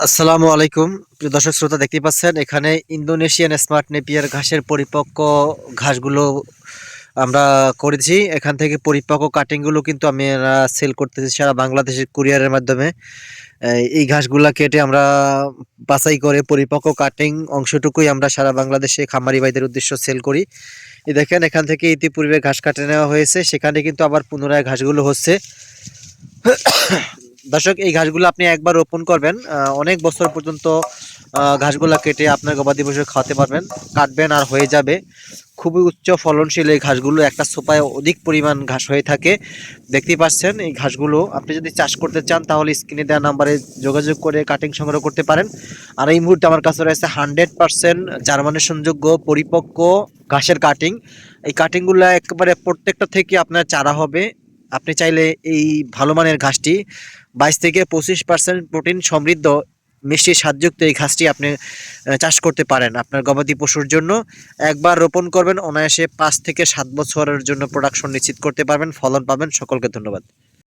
আসসালামু আলাইকুম। প্রিয় দর্শক শ্রোতা দেখতে পাচ্ছেন, এখানে ইন্দোনেশিয়ান স্মার্ট নেপিয়ার ঘাসের পরিপক্ক ঘাসগুলো আমরা করেছি। এখান থেকে পরিপক্ক কাটিংগুলো কিন্তু আমি সেল করতেছি সারা বাংলাদেশের কুরিয়ারের মাধ্যমে। এই- ঘাসগুলা কেটে আমরা বাছাই করে পরিপক্ক কাটিং অংশটুকুই আমরা সারা বাংলাদেশে খামারি ভাইদের উদ্দেশ্য সেল করি। দেখেন, এখান থেকে ইতিপূর্বে ঘাস কাটে নেওয়া হয়েছে। সেখানে কিন্তু আবার পুনরায় ঘাসগুলো হচ্ছে। দর্শক, এই ঘাসগুলো আপনি একবার রোপণ করবেন অনেক বছর পর্যন্ত ঘাসগুলা কেটে আপনার গবাদি পশু খাওয়াতে পারবেন, কাটবেন আর হয়ে যাবে। খুবই উচ্চ ফলনশীল এই ঘাসগুলো, একটা সোপায় অধিক পরিমাণ ঘাস হয়ে থাকে। দেখতেই পাচ্ছেন, এই ঘাসগুলো আপনি যদি চাষ করতে চান, তাহলে স্ক্রিনে দেওয়া নাম্বারে যোগাযোগ করে কাটিং সংগ্রহ করতে পারেন। আর এই মুহূর্তে আমার কাছে রয়েছে হান্ড্রেড পার্সেন্ট জার্মানের সংযোগ্য পরিপক্ক ঘাসের কাটিং এই কাটিংগুলো একেবারে প্রত্যেকটা থেকে আপনার চারা হবে। আপনি চাইলে এই ভালো মানের ঘাসটি বাইশ থেকে পঁচিশ পার্সেন্ট প্রোটিন সমৃদ্ধ মিষ্টি স্বাদযুক্ত এই ঘাসটি আপনি চাষ করতে পারেন আপনার গবাদি পশুর জন্য। একবার রোপণ করবেন, অনায়াসে পাঁচ থেকে সাত বছরের জন্য প্রোডাকশন নিশ্চিত করতে পারবেন, ফলন পাবেন। সকলকে ধন্যবাদ।